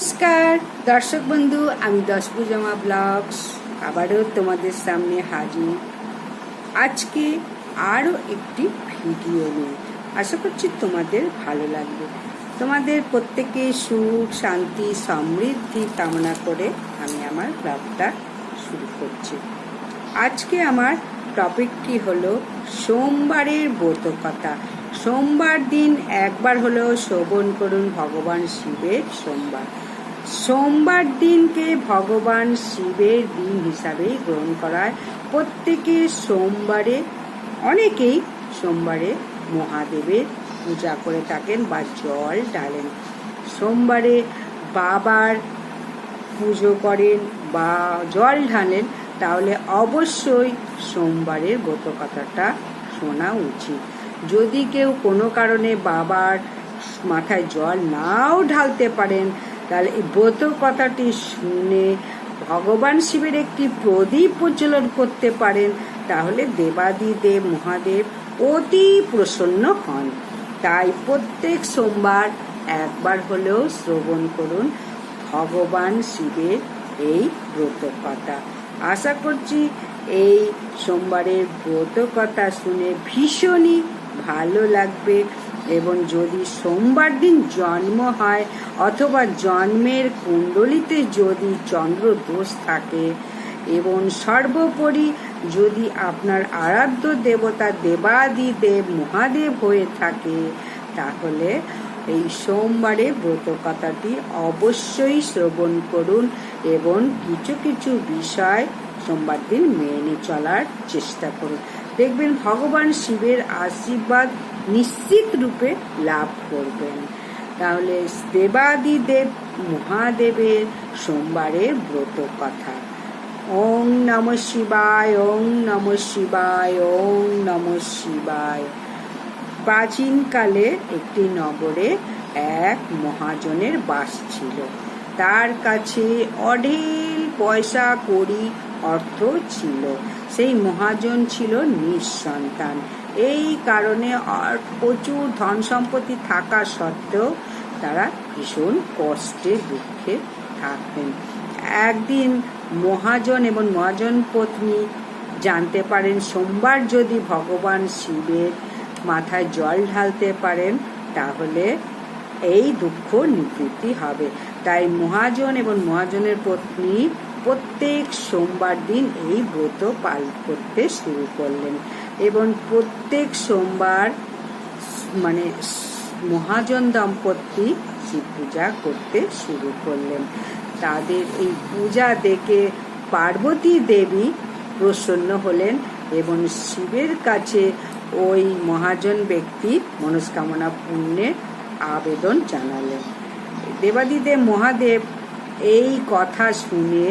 নমস্কার। দর্শক বন্ধু, আমি দশপুজামা ব্লগস। আবারও তোমাদের সামনে হাজির। আজকে আরও একটি ভিডিও নিয়ে। আশা করছি তোমাদের ভালো লাগবে। তোমাদের প্রত্যেকে সুখ, শান্তি, সমৃদ্ধি কামনা করে আমি আমার ব্লগটা শুরু করছি। আজকে আমার টপিকটি হলো সোমবারের ব্রতকথা। সোমবার দিন একবার হলেও শ্রবণ করুন ভগবান শিবের সোমবার। সোমবার দিনকে ভগবান শিবের দিন হিসাবেই গ্রহণ করায়। প্রত্যেকে সোমবারে, অনেকেই সোমবারে মহাদেবের পূজা করে থাকেন বা জল ডালেন সোমবারে বাবার পুজো করেন বা জল ঢালেন, তাহলে অবশ্যই সোমবারের ব্রত কথাটা শোনা উচিত। যদি কেউ কোনো কারণে বাবার মাথায় জল নাও ঢালতে পারেন তাহলে এই ব্রত কথাটি শুনে ভগবান শিবের একটি প্রদীপ প্রজ্বলন করতে পারেন, তাহলে দেবাদিদেব মহাদেব অতি প্রসন্ন হন। তাই প্রত্যেক সোমবার একবার হলেও শ্রবণ করুন ভগবান শিবের এই ব্রত কথা। আশা করছি এই সোমবারের ব্রত কথা শুনে ভীষণই ভালো লাগবে। এবং যদি সোমবার দিন জন্ম হয় অথবা জন্মের কুণ্ডলিতে যদি চন্দ্র দোষ থাকে এবং সর্বোপরি যদি আপনার আরাধ্য দেবতা দেবাদি দেব মহাদেব হয়ে থাকে, তাহলে এই সোমবারে ব্রত কথাটি অবশ্যই শ্রবণ করুন এবং কিছু কিছু বিষয় সোমবার দিন মেনে চলার চেষ্টা করুন। দেখবেন ভগবান শিবের আশীর্বাদ নিশ্চিত রূপে লাভ করবেন। তাহলে দেবাদি দেব মহাদেবের সোমবারের ব্রত কথা। ওং নম শিবায় ওং নম শিবায় ওং নম শিবায়। প্রাচীনকালে একটি নগরে এক মহাজনের বাস ছিল। তার কাছে অঢেল পয়সা কড়ি অর্থ ছিল। সেই মহাজন ছিল নিঃসন্তান। এই কারণে প্রচুর ধন সম্পত্তি থাকা সত্ত্বেও তারা ভীষণ কষ্টে, দুঃখে থাকতেন। একদিন মহাজন এবং মহাজন পত্নী জানতে পারেন, সোমবার যদি ভগবান শিবের মাথায় জল ঢালতে পারেন, তাহলে এই দুঃখ নিবৃত্তি হবে। তাই মহাজন এবং মহাজনের পত্নী প্রত্যেক সোমবার দিন এই ব্রত পাল করতে শুরু করলেন। এবং প্রত্যেক সোমবার মানে মহাজন দম্পতি শিব পূজা করতে শুরু করলেন। তাদের এই পূজা দেখে পার্বতী দেবী প্রসন্ন হলেন এবং শিবের কাছে ওই মহাজন ব্যক্তি মনস্কামনা পূর্ণের আবেদন জানালেন। দেবাদিদেব মহাদেব এই কথা শুনে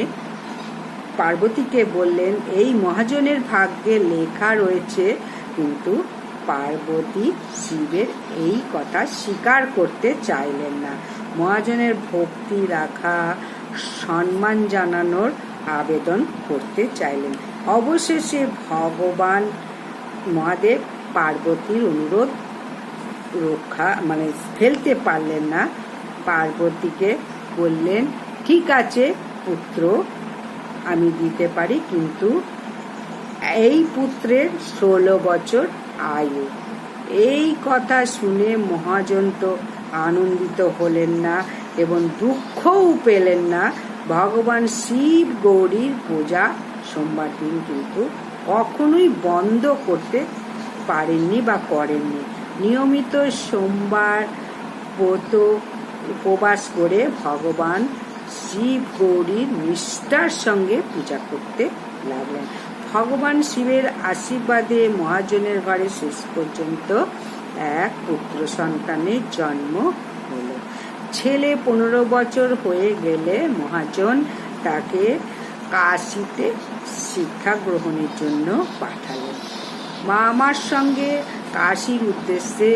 পার্বতীকে বললেন, এই মহাজনের ভাগ্যে লেখা রয়েছে, কিন্তু পার্বতী শিবের এই কথা স্বীকার করতে চাইলেন না। মহাজনের ভক্তি রাখা, সম্মান জানানোর আবেদন করতে চাইলেন। অবশেষে ভগবান মহাদেব পার্বতীর অনুরোধ রক্ষা মানে ফেলতে পারলেন না। পার্বতীকে বললেন, ঠিক আছে পুত্র আমি দিতে পারি, কিন্তু এই পুত্রের ষোলো বছর আয়ু। এই কথা শুনে মহাজন তো আনন্দিত হলেন না এবং দুঃখও পেলেন না। ভগবান শিব গৌরীর পূজা সোমবার দিন কিন্তু কখনোই বন্ধ করতে পারেননি বা করেননি। নিয়মিত সোমবার ব্রত উপবাস করে ভগবান শিব গৌরীর নিষ্ঠার সঙ্গে পূজা করতে লাগলেন। ভগবান শিবের আশীর্বাদে মহাজনের ঘরে শেষ পর্যন্ত এক পুত্র সন্তানের জন্ম হলো। ছেলে পনেরো বছর হয়ে গেলে মহাজন তাকে কাশিতে শিক্ষা গ্রহণের জন্য পাঠালেন। মা আমার সঙ্গে কাশির উদ্দেশ্যে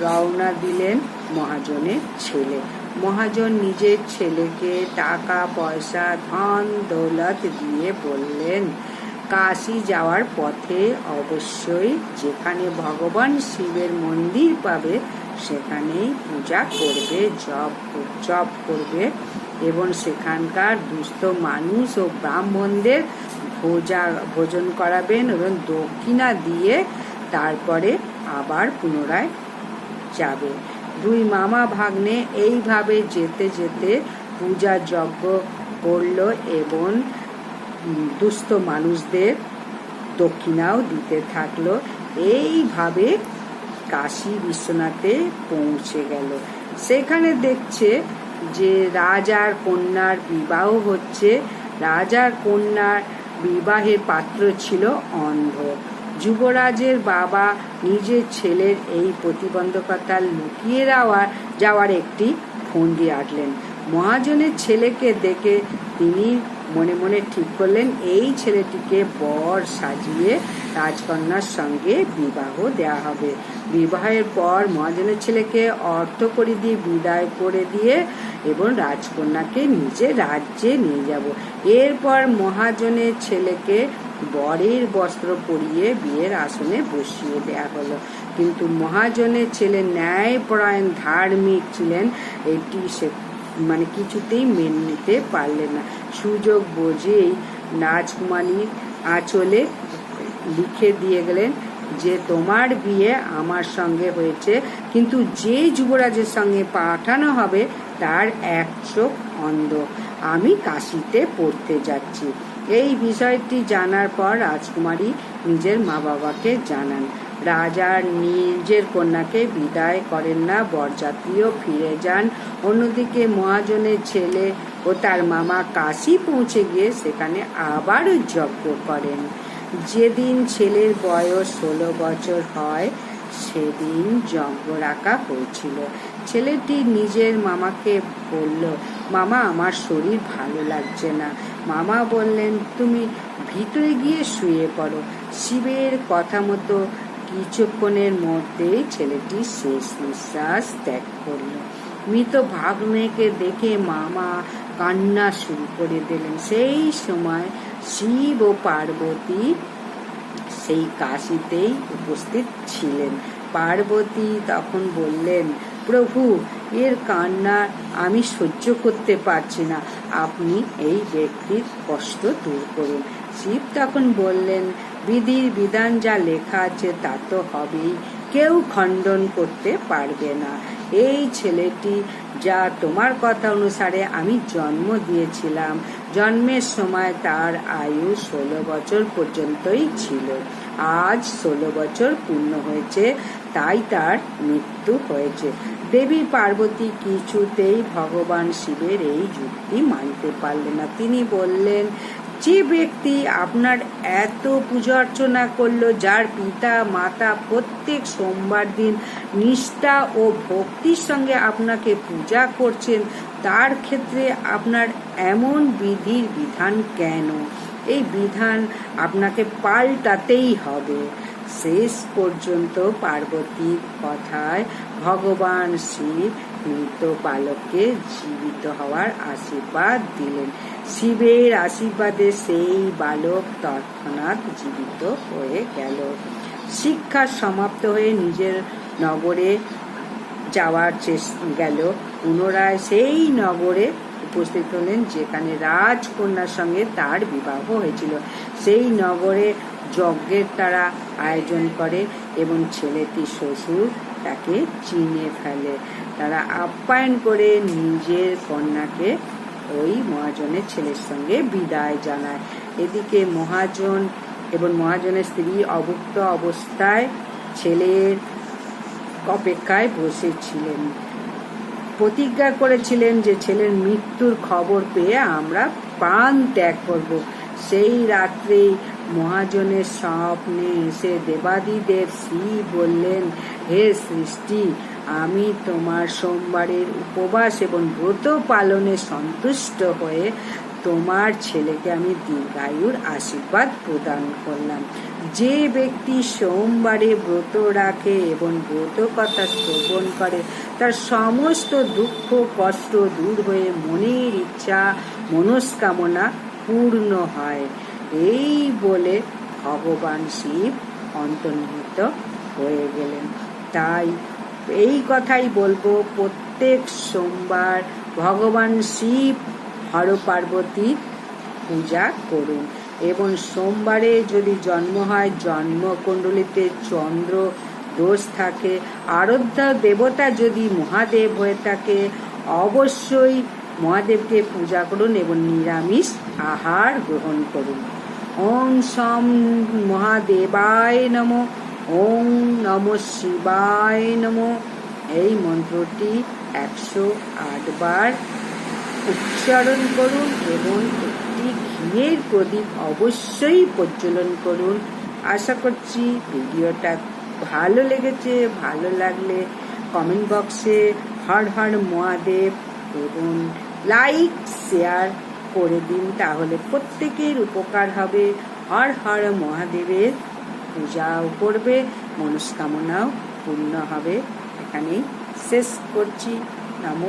রওনা দিলেন মহাজনের ছেলে। মহাজন নিজের ছেলেকে টাকা, পয়সা, ধন, দৌলত দিয়ে বললেন, কাশি যাওয়ার পথে অবশ্যই যেখানে ভগবান শিবের মন্দির পাবে, সেখানেই পূজা করবে, জপ জপ করবে এবং সেখানকার দুস্থ মানুষ ও ব্রাহ্মণদের ভোজা, ভোজন করাবেন এবং দক্ষিণা দিয়ে তারপরে আবার পুনরায় যাবে। দুই মামা ভাগ্নে এইভাবে যেতে যেতে পূজা যজ্ঞ করল এবং দুস্থ মানুষদের দক্ষিণাও দিতে থাকল। এইভাবে কাশী বিশ্বনাথে পৌঁছে গেল। সেখানে দেখছে যে রাজার কন্যার বিবাহ হচ্ছে। রাজার কন্যার বিবাহের পাত্র ছিল অন্ধ। যুবরাজের বাবা নিজের ছেলের এই প্রতিবন্ধকতা লুকিয়ে যাওয়ার যাওয়ার একটি ফন্দি আঁটলেন। মহাজনের ছেলেকে দেখে তিনি মনে মনে ঠিক করলেন, এই ছেলেটিকে বর সাজিয়ে রাজকন্যার সঙ্গে বিবাহ দেয়া হবে। বিবাহের পর মহাজনের ছেলেকে অর্থ করে দিয়ে বিদায় করে দিয়ে এবং রাজকন্যাকে নিজের রাজ্যে নিয়ে যাব। এরপর মহাজনের ছেলেকে বরের বস্ত্র পরিয়ে বিয়ের আসনে বসিয়ে দেয়া হলো। কিন্তু মহাজনের ছেলে ন্যায়পরায়ণ ধার্মিক ছিলেন, এটি সে মানে কিছুতেই মেনে নিতে পারলেন না। সুযোগ বোঝেই রাজকুমারী আঁচলে লিখে দিয়ে গেলেন যে, তোমার বিয়ে আমার সঙ্গে হয়েছে, কিন্তু যে যুবরাজের সঙ্গে পাঠানো হবে তার এক চোখ অন্ধ। আমি কাশিতে পড়তে যাচ্ছি। এই বিষয়টি জানার পর রাজকুমারী নিজের মা বাবাকে জানান রাজার নিজের কন্যাকে বিদায় করেন না, বরযাত্রীও ফিরে যান। অন্যদিকে মহাজনের ছেলে ও তার মামা কাশি পৌঁছে গিয়ে সেখানে আবার যজ্ঞ করেন। যেদিন ছেলের বয়স ষোলো বছর হয় সেদিন যজ্ঞ রাখা হয়েছিল ছেলেটি নিজের মামাকে বলল, মামা, আমার শরীর ভালো লাগছে না। মামা বললেন, তুমি ভিতরে গিয়ে শুয়ে পড়ো। শিবের কথা মতো কিছুক্ষণের মধ্যেই ছেলেটি শেষ নিঃশ্বাস ত্যাগ করল। মৃত ভাগ্নেকে দেখে মামা কান্না শুরু করে দিলেন। সেই সময় শিব ও পার্বতী সেই কাশিতেই উপস্থিত ছিলেন। পার্বতী তখন বললেন, প্রভু, এর কান্না আমি সহ্য করতে পারছি না। আপনি এই ব্যক্তির কষ্ট দূর করুন। শিব তখন বললেন, বিধির বিধান যা লেখা আছে তা তো হবেই। কেউ খণ্ডন করতে পারবে না। এই ছেলেটি যা তোমার কথা অনুসারে আমি জন্ম দিয়েছিলাম জন্মের সময় তার আয়ু ষোলো বছর পর্যন্তই ছিল। আজ ষোলো বছর পূর্ণ হয়েছে, তাই তার মৃত্যু হয়েছে। দেবী পার্বতী কিছুতেই ভগবান শিবের এই যুক্তি মানতে পারলেন না। তিনি বললেন যে ব্যক্তি আপনার এত পূজা অর্চনা করল, যার পিতা, মাতা প্রত্যেক সোমবার দিন নিষ্ঠা ও ভক্তির সঙ্গে আপনাকে পূজা করছেন, তার ক্ষেত্রে আপনার এমন বিধির বিধান কেন? এই বিধান আপনাকে পাল্টাতেই হবে। শেষ পর্যন্ত পার্বতীর কথায় ভগবান শিব মৃত বালককে জীবিত হওয়ার আশীর্বাদ দিলেন। শিবের আশীর্বাদে সেই বালক তৎক্ষণাৎ জীবিত হয়ে গেল। শিক্ষা সমাপ্ত হয়ে নিজের নগরে যাওয়ার গেল। পুনরায় সেই নগরে উপস্থিত হলেন, যেখানে রাজকন্যার সঙ্গে তার বিবাহ হয়েছিল। সেই নগরে যজ্ঞের তারা আয়োজন করে এবং ছেলেটি শ্বশুর তাকে চিনে ফেলে। তারা আপ্যায়ন করে নিজের কন্যাকে ওই মহাজনের ছেলের সঙ্গে বিদায় জানায়। এদিকে মহাজন এবং মহাজনের স্ত্রী অভুক্ত অবস্থায় ছেলের অপেক্ষায় বসেছিলেন প্রতিজ্ঞা করেছিলেন যে ছেলের মৃত্যুর খবর পেয়ে আমরা প্রাণ ত্যাগ করব। সেই রাত্রে মহাজনের স্বপ্নে এসে দেবাদিদেব শ্রী বললেন, হে সৃষ্টি আমি তোমার সোমবারের উপবাস এবং ব্রত পালনে সন্তুষ্ট হয়ে তোমার ছেলেকে আমি দীর্ঘায়ুর আশীর্বাদ প্রদান করলাম। যে ব্যক্তি সোমবারে ব্রত রাখে এবং ব্রত কথা শ্রবণ করে, তার সমস্ত দুঃখ, কষ্ট দূর হয়ে মনের ইচ্ছা, মনস্কামনা পূর্ণ হয়। এই বলে ভগবান শিব অন্তর্নিহিত হয়ে গেলেন। তাই এই কথাই বলব, প্রত্যেক সোমবার ভগবান শিব হর পার্বতীর পূজা করুন। এবং সোমবারে যদি জন্ম হয়, জন্মকুণ্ডলিতে চন্দ্র দোষ থাকে, আরাধ্য দেবতা যদি মহাদেব হয়ে থাকে, অবশ্যই মহাদেবকে পূজা করুন এবং নিরামিষ আহার গ্রহণ করুন। ওম সম মহাদেবায় নম। ওম নম শিবায় নম। এই মন্ত্রটি একশো আটবার উচ্চারণ করুন এবং একটি ঘিয়ের প্রদীপ অবশ্যই প্রজ্বলন করুন। আশা করছি ভিডিওটা ভালো লেগেছে, ভালো লাগলে কমেন্ট বক্সে হর হর মহাদেব এবং লাইক, শেয়ার করে দিন, তাহলে প্রত্যেকের উপকার হবে। হর হর মহাদেবের পূজাও করবে মনস্কামনাও পূর্ণ হবে। এখানেই শেষ করছি। নম